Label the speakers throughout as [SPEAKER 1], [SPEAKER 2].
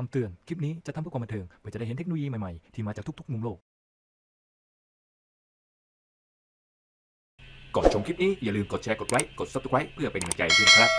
[SPEAKER 1] คำเตือน คลิปนี้จะทำเพื่อความบันเทิง เพื่อจะได้เห็นเทคโนโลยีใหม่ๆ ที่มาจากทุกๆ มุมโลก ก่อนชมคลิปนี้อย่าลืมกดแชร์ กดไลค์ กด subscribe เพื่อเป็นกำลังใจด้วยนะครับ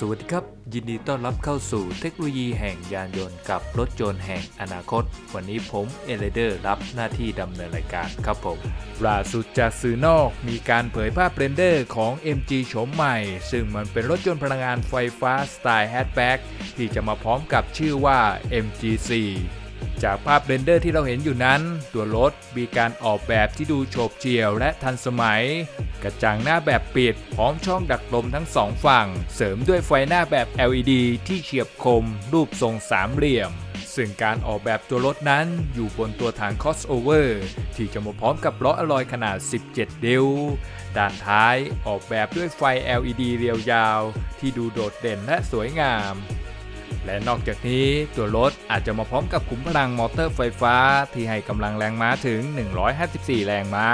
[SPEAKER 2] สวัสดีครับ ยินดีต้อนรับเข้าสู่เทคโนโลยีแห่งยานยนต์กับรถยนต์แห่งอนาคต วันนี้ผมเอเลเดอร์รับหน้าที่ดำเนินรายการครับผมล่าสุดจากสื่อนอกมีการเผยภาพเรนเดอร์ของ MG โฉมใหม่ ซึ่งมันเป็นรถยนต์พลังงานไฟฟ้าสไตล์แฮชแบ็กที่จะมาพร้อมกับชื่อว่า MG4 จากภาพเรนเดอร์ที่เราเห็นอยู่นั้น ตัวรถมีการออกแบบที่ดูโฉบเฉี่ยวและทันสมัย กระจังหน้าแบบปิด พร้อมช่องดักลมทั้งสองฝั่ง เสริมด้วยไฟหน้าแบบ LED ที่เฉียบคม รูปทรงสามเหลี่ยมซึ่งการออกแบบตัวรถนั้นอยู่บนตัวถัง crossover ที่จะมาพร้อมกับล้ออลลอยขนาด 17 นิ้ว ด้านท้ายออกแบบด้วยไฟ LED เรียวยาว ที่ดูโดดเด่นและสวยงาม และนอกจากนี้ตัวรถอาจจะมาพร้อมกับขุมพลังมอเตอร์ไฟฟ้า ที่ให้กำลังแรงม้าถึง 154 แรงม้า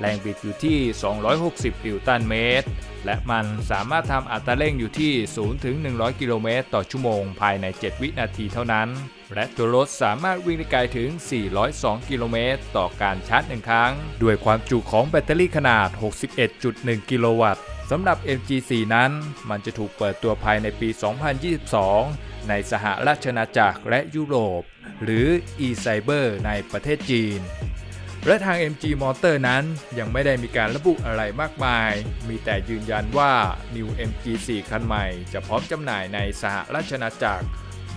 [SPEAKER 2] แรงบิดอยู่ที่ 260 นิวตันเมตร และมันสามารถทำอัตราเร่งอยู่ที่ 0 ถึง 100 กิโลเมตรต่อชั่วโมงภายใน 7 วินาทีเท่านั้นและตัวรถสามารถวิ่งได้ไกลถึง 402 กิโลเมตร ต่อการชาร์จหนึ่งครั้ง ด้วยความจุของแบตเตอรี่ขนาด 61.1 กิโลวัตต์สำหรับ MG4 นั้น มันจะถูกเปิดตัวภายในปี 2022 ในสหราชอาณาจักรและยุโรป หรือ e-cyber ในประเทศจีน และทาง MG Motor นั้นยังไม่ได้มีการระบุอะไรมากมาย มีแต่ยืนยันว่า New MG4 คันใหม่จะพร้อมจำหน่ายในสหราชอาณาจักร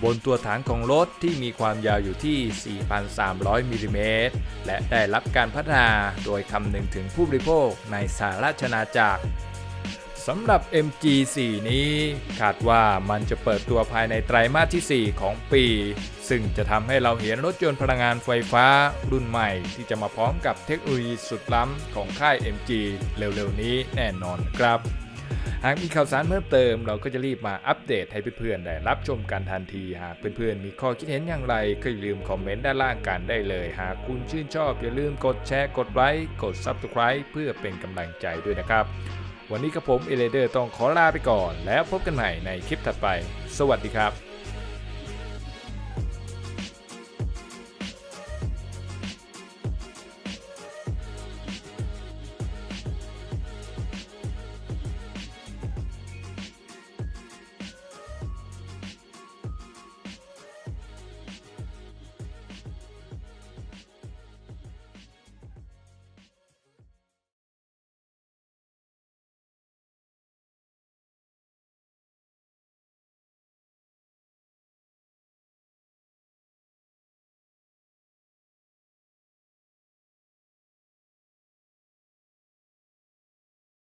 [SPEAKER 2] บนตัวถังของรถที่มีความยาวอยู่ที่ 4,300 มิลลิเมตร และได้รับการพัฒนาโดยคำนึงถึงผู้บริโภคในสหราชอาณาจักรสำหรับ MG4 นี้คาดว่ามันจะเปิดตัวภายในไตรมาสที่ 4 ของปี ซึ่งจะทำให้เราเห็นรถยนต์พลังงานไฟฟ้ารุ่นใหม่ที่จะมาพร้อมกับเทคโนโลยีสุดล้ำของค่าย MG เร็วๆนี้แน่นอนครับ หากมีข่าวสารเพิ่มเติม เราก็จะรีบมาอัปเดตให้เพื่อนๆได้รับชมกันทันที หากเพื่อนๆมีข้อคิดเห็นอย่างไรก็อย่าลืมคอมเมนต์ด้านล่างกันได้เลย หากคุณชื่นชอบอย่าลืมกดแชร์กดไลค์กด Subscribe เพื่อเป็นกำลังใจด้วยนะครับ วันนี้กับผมเอเลเดอร์ต้องขอลาไปก่อน แล้วพบกันใหม่ในคลิปถัดไป สวัสดีครับ